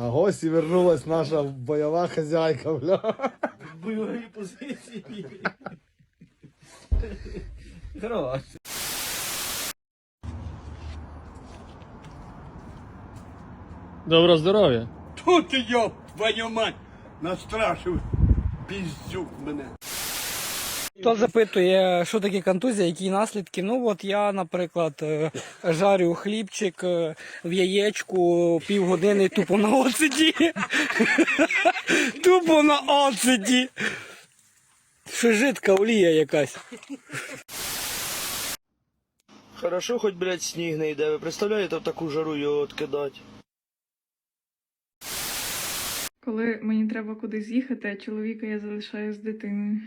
А гості вернулась наша бойова хазяйка, бля. бойові позиції. Хорош. Доброго здоров'я. Тут йоп, твою мать, настрашив піздюк мене. Хто запитує, що таке контузія, які наслідки? Ну от я, наприклад, е, жарю хлібчик е, в яєчку півгодини тупо на оциді. Тупо на оциді. Що жидка олія якась. Хорошо, хоч, блядь, сніг не йде. Ви представляєте в таку жару його откидати? Коли мені треба кудись їхати, а чоловіка я залишаю з дитиною.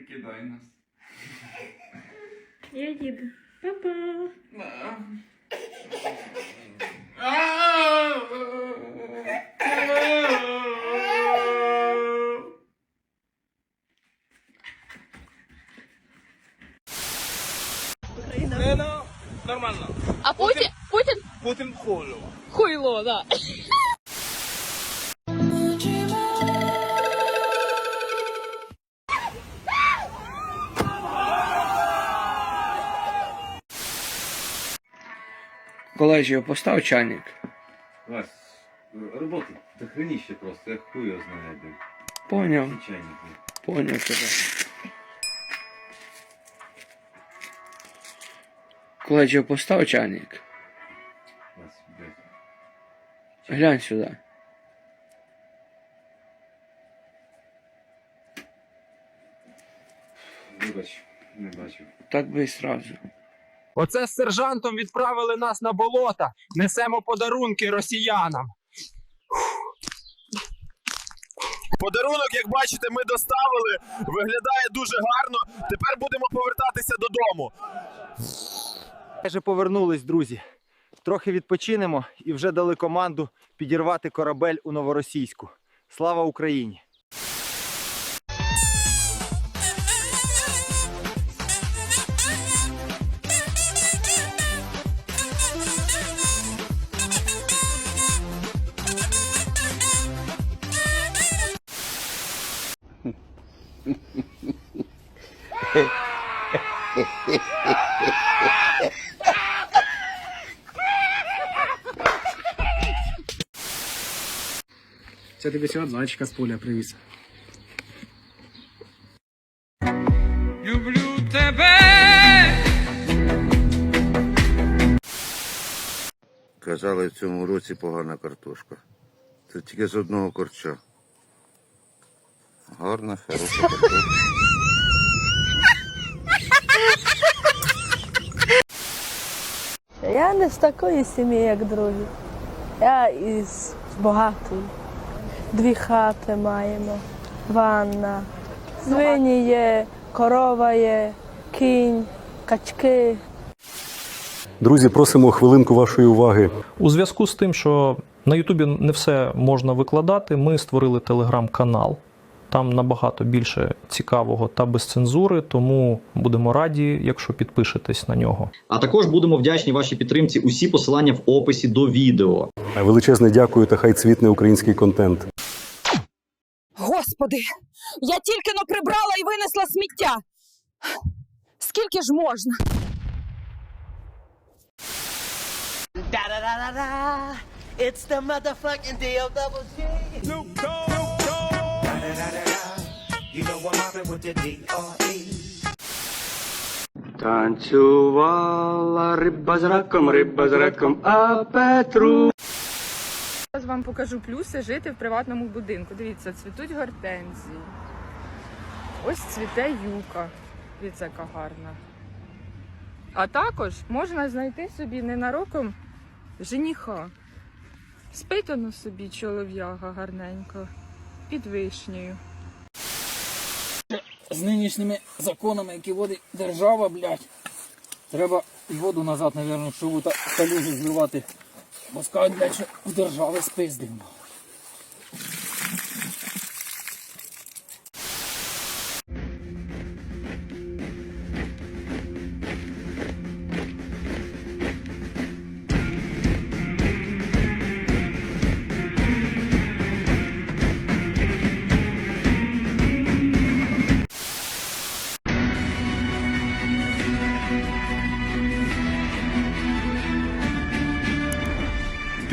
Не кидай нас. Я їду. Па-па. Нормально. А Путін? Путін Путін холо. хуйло, да. Колежію, постав чайник. Вась, робота та хреніще просто, я хуй його знаю, блін. Поняв, поняв тебе. Колежію, постав чайник. Вась, блядь. Глянь сюди. Вибач, не бачив. Так би і сразу. Оце з сержантом відправили нас на болота. Несемо подарунки росіянам. Подарунок, як бачите, ми доставили. Виглядає дуже гарно. Тепер будемо повертатися додому. Майже повернулись, друзі. Трохи відпочинемо і вже дали команду підірвати корабель у новоросійську. Слава Україні! Це тобі сьогодні зайчика з поля привіз. Люблю тебе. Казали, в цьому році погана картошка. Це тільки з одного корча. Гарна, хороша картошка. Я не з такої сім'ї, як другі. Я із багатої. Дві хати маємо, ванна, свині є, корова є, кінь, качки. Друзі, просимо хвилинку вашої уваги. У зв'язку з тим, що на Ютубі не все можна викладати, ми створили телеграм-канал. Там набагато більше цікавого та без цензури, тому будемо раді, якщо підпишетесь на нього. А також будемо вдячні вашій підтримці. Усі посилання в описі до відео. Величезне дякую та хай цвітне український контент. Господи, я тільки но прибрала і винесла сміття. Скільки ж можна? It's the motherfucking DLG. You know I'm mobbing with the D.R.E. Танцювала риба з раком, риба з раком, а Петру. Зараз вам покажу плюси жити в приватному будинку. Дивіться, цвітуть гортензії. Ось цвіте юка. Дивіться, яка гарна. А також можна знайти собі ненароком жениха. Спить воно собі чолов'яга гарненько, під вишнею. З нинішніми законами, які водить держава, блядь, треба воду назад, мабуть, щоб та калюжу зливати. Бо скажуть, блядь, що в держави спиздимо.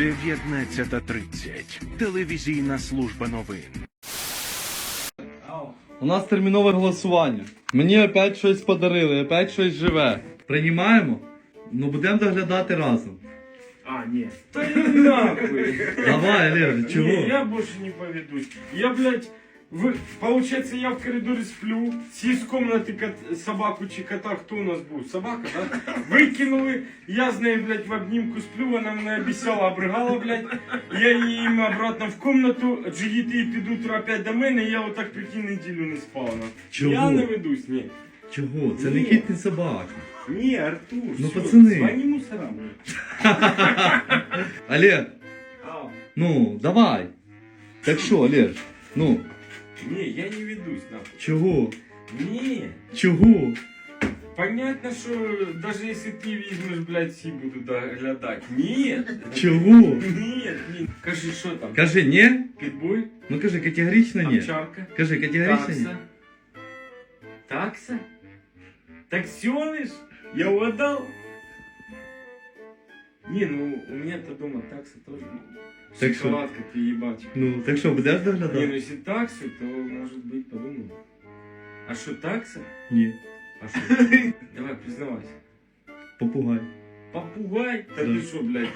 19.30. Телевізійна служба новин. У нас термінове голосування. Мені опять щось подарили, опять щось живе. Приймаємо? Ну будемо доглядати разом. А, ні. Та й нахуй. Давай, Лера, чого? Ні, я більше не поведусь. Я, блядь, вы... получается, я в коридоре сплю, все из комнаты кот... собаку чи кота, кто у нас будет? Собака, да? Выкинули, я з нею, блядь, в обнимку сплю, вона мене обіцяла, обригала, блядь. Я їм обратно в комнату, джигіти під утро опять до мене, і я отак, прикинь, неділю не спав. на. Чого? Я не ведусь, ні. Чого? Це Ні. не кіт, не собака. Ні, Артур, Ну, всё, пацани. Звони мусорам. Олег, А, ну, давай. Так що, Олег? Ну, ні, я не ведусь, нахуй. чого? Ні. Чого? Понятно, що даже если ты візьмеш, блядь, всі буду доглядати. Ні. Чого? Ні, ні. Кажи, що там? Кажи, ні? Підбуль? Ну кажи, категорично ні. Овчарка? Кажи, категорично ні. Такса? Таксионыш? Я угадал? Не, ну у меня-то дома такса тоже. Так что? Шоколадка, переебачка. Ну, так що, будеш Не, ну если таксу, то может быть подумал. А что такса? Ні. А что? Давай, признавайся. Попугай. Попугай? Да Да. ты что, блядь?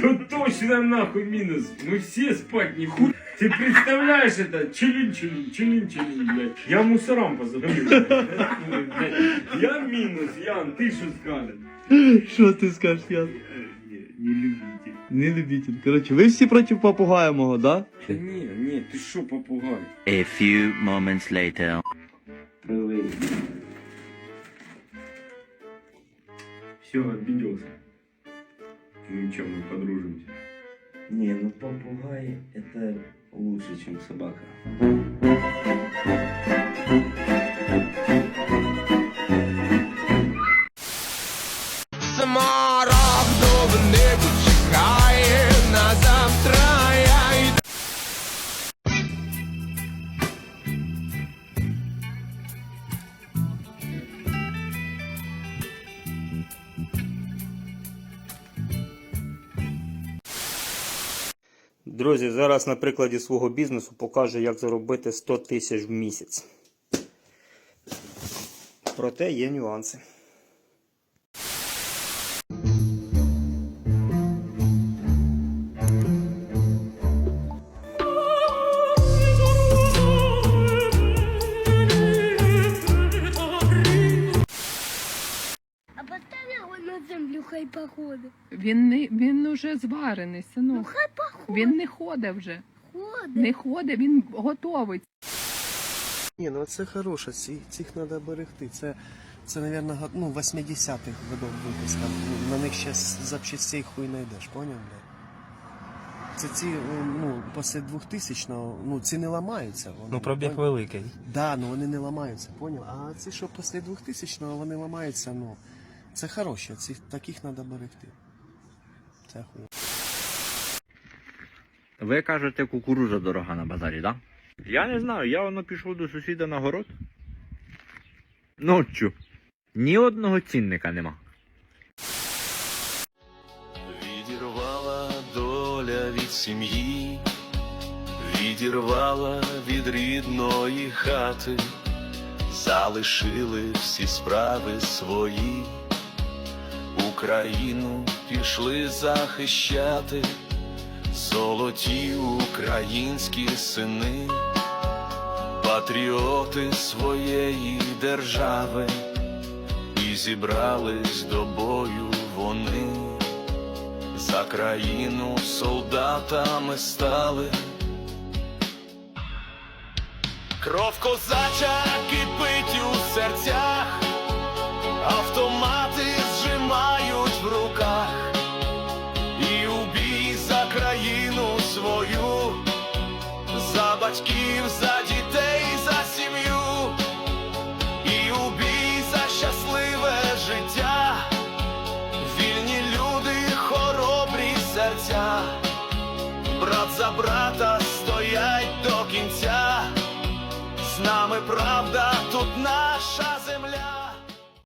Тут точно нахуй минус. Мы все спать не хуй. Ты представляешь это? Челин, челин, челин, челин, блядь. Я мусорам блядь. Я минус, Ян, ты что скажешь? Що ти скажеш, я? Не любите. Не любитель. Коротше, ви всі проти попугая мого, да? Да не, не, ты что, попугай? A few moments later. Все, обиделся. Ну ничего, мы подружимся. Не, ну попугай это лучше, чем собака. Друзі, зараз на прикладі свого бізнесу покажу, як заробити 100 тисяч в місяць. Проте є нюанси. А постав його на землю, хай походить. Він не він уже зварений, синок. Ну хай походить. Він не ходить вже. Ходить. Не ходить, він готовий. Ні, ну це хороше, ці, цих треба берегти. Це, це мабуть, ну, 80-х годов випуска. На них ще запчастей хуй знайдеш, поняв? Це ці, ну, після 2000-го, ну, ці не ламаються. Вони, Ну, пробіг поняв? великий. Да, ну вони не ламаються, поняв? А ці, що після 2000-го, вони ламаються, ну, це хороше, цих, таких треба берегти. Це хуй. Ви кажете, кукуруза дорога на базарі, так? Да? Я не знаю, я воно пішов до сусіда на город. Ноччю. Ні одного цінника нема. Відірвала доля від сім'ї, відірвала від рідної хати, залишили всі справи свої, Україну пішли захищати, золоті українські сини, патріоти своєї держави, і зібрались до бою вони. За країну солдатами стали. Кров козача кипить у серцях, брат за брата стоять до кінця. З нами правда, тут земля.